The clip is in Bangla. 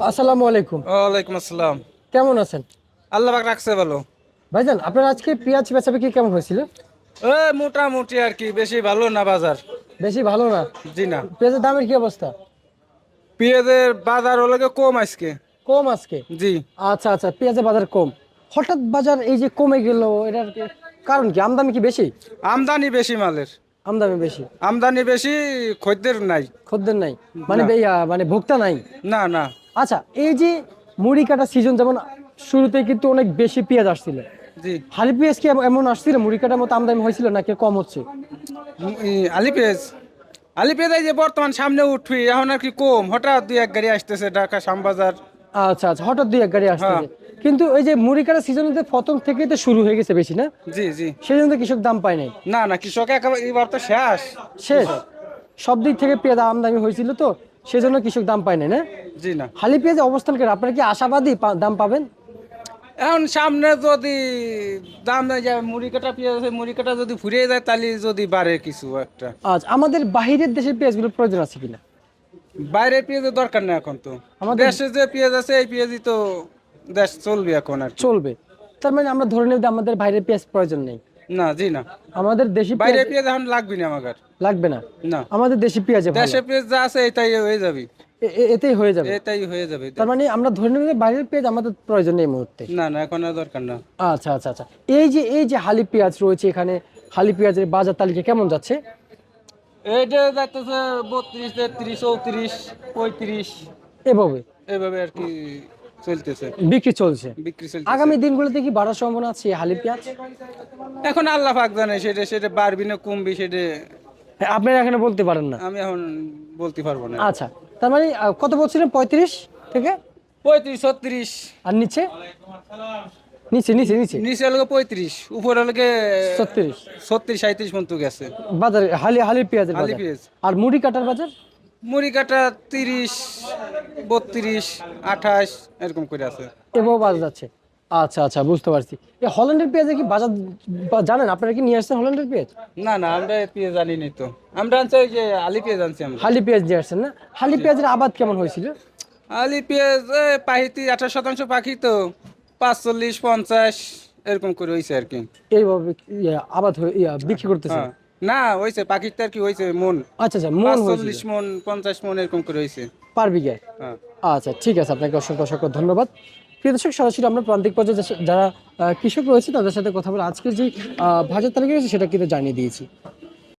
আসসালামু আলাইকুম। ওয়ালাইকুম আসসালাম। কেমন আছেন? আল্লাহ পাক রাখছে ভালো। ভাইজান আপনার আজকে পেঁয়াজ বেচাবে কি কেমন হয়েছিল? এ মোটামুটি আর কি বেশি ভালো না বাজার। বেশি ভালো না? জি না। পেঁয়াজের দামের কি অবস্থা? পেঁয়াজের বাজার হলো গিয়ে কম আজকে। কম আজকে? জি। আচ্ছা আচ্ছা পেঁয়াজের বাজার কম। হঠাৎ বাজার এই যে কমে গেল এটার কারণ কি? আমদানি কি বেশি? আমদানি বেশি মালের। আমদানি বেশি? আমদানি বেশি খদ্দের নাই। খদ্দের নাই? মানে মানে ভোক্তা নাই? না না। আচ্ছা এই যে মুড়ি কাটা সিজন যেমন শুরুতে কিন্তু অনেক বেশি পেঁয়াজ আসছিল। জি। হালি পেঁয়াজ কি এমন আসছিল? মুড়ি কাটার মতো আমদানি হয়েছিল নাকি কম হচ্ছে? আলি পেঁয়াজ। আলি পেঁয়াজ যে বর্তমান সামনে উঠবি এখন আর কি কম। হঠাৎ দুই এক গাড়ি আসতেছে ঢাকা শ্যামবাজার। আচ্ছা আচ্ছা হঠাৎ দুই এক গাড়ি আসছে কিন্তু এই যে মুড়ি কাটা সিজনে প্রথম থেকেই তো শুরু হয়ে গেছে বেশি না? জি জি। সেই জন্য কৃষক দাম পায় নাই। না না কৃষক একেবারে এবার তো শেষ। শেষ। সব দিক থেকে পেঁয়াজ আমদানি হয়েছিল তো। সেজন্য কৃষক দাম পায় নাই না? জি না। হালি পেঁয়াজের অবস্থান করে আপনারা কি আশাবাদী দাম পাবেন? এখন সামনে যদি দাম না যায় মুড়ি কাটা পেঁয়াজ আছে মুড়ি কাটা যদি ফুরিয়ে যায় তাহলে যদি বাড়ে কিছু একটা। আচ্ছা আমাদের বাহিরের দেশের পেঁয়াজগুলো প্রয়োজন আছে কিনা? বাইরে পেঁয়াজের দরকার নেই এখন তো। আমাদের- দেশে যে পেঁয়াজ আছে এই পেঁয়াজই তো দেশ চলবে এখন আর চলবে। তার মানে আমরা ধরে নেব যে আমাদের বাইরের পেঁয়াজ প্রয়োজন নেই। না জি না। আমাদের দেশি বাইরে পেঁয়াজ এখন লাগবে না আমার লাগবে না? না। আমাদের দেশি পেঁয়াজে। দেশে পেঁয়াজ যা আছে এটাই হয়ে যাবে। এতেই হয়ে যাবে। এটাই হয়ে যাবে তার মানে আমরা ধরে নেব যে বাইরের পেঁয়াজ আমাদের প্রয়োজন নেই এই মুহূর্তে। না না এখন আর দরকার না। আচ্ছা আচ্ছা আচ্ছা। এই যে এই যে হালি পেঁয়াজ রয়েছে এখানে হালি পেঁয়াজের বাজার তালিকা কেমন যাচ্ছে? এইটা যাইতেছে বত্রিশ তেত্রিশ চৌত্রিশ পঁয়ত্রিশ। এভাবে। এইভাবে আর কি চলতেছে। বিক্রি চলছে। বিক্রি চলছে আগামী দিনগুলোতে কি বাড়ার সম্ভাবনা আছে হালি পেঁয়াজ? এখন আল্লাহ পাক জানে সেটা সেটা বাড়বি না কমবি সেটা আপনারা এখানে বলতে পারেন না? আমি এখন বলতে পারব না। আচ্ছা তার মানে কত বলছিলেন? পঁয়ত্রিশ থেকে? পঁয়ত্রিশ ছত্রিশ। আর নিচে? নিচে নিচে নিচে। নিচে হলো পঁয়ত্রিশ উপরে হলো ছত্রিশ। ছত্রিশ সাঁত্রিশ পর্যন্ত গেছে। বাজারে হালি হালি পেঁয়াজের হালি পেঁয়াজ। আর মুড়ি কাটার বাজার? মুড়ি কাটা তিরিশ বত্রিশ আঠাশ এরকম করে আছে। এভাবে বাজার যাচ্ছে। আচ্ছা আচ্ছা বুঝতে পারছি। এই হল্যান্ডের পেঁয়াজে কি বাজার বা- জানেন আপনারা কি নিয়ে আসছেন হল্যান্ডের পেঁয়াজ? না না আমরা পেঁয়াজ জানি নি তো। আমরা আনছি ওই যে আলি পেঁয়াজ আনছি আমরা। হালি পেঁয়াজ নিয়ে আসছেন না? হালি পেঁয়াজের আবাদ কেমন হয়েছিল? আলি পেঁয়াজ এ, পাহিতি আঠাশ শতাংশ পাখি তো। পাঁচচল্লিশ পঞ্চাশ এরকম করে হয়েছে আর কি। এইভাবে ইয়া, আবাদ হয়ে ইয়া, বিক্রি করতেছে হ্যাঁ। না হইছে পাখিটার কি হইছে মন। আচ্ছা আচ্ছা মন পাঁচচল্লিশ মন পঞ্চাশ মন এরকম করে হইছে। পার বিঘায়? হ্যাঁ। আচ্ছা ঠিক আছে আপনাকে অসংখ্য অসংখ্য ধন্যবাদ। প্রিয় দর্শক সরাসরি আমরা প্রান্তিক পর্যায়ে যারা কৃষক রয়েছে তাদের সাথে কথা বলে আজকে যে বাজার তালিকা রয়েছে সেটা কিন্তু জানিয়ে দিয়েছি।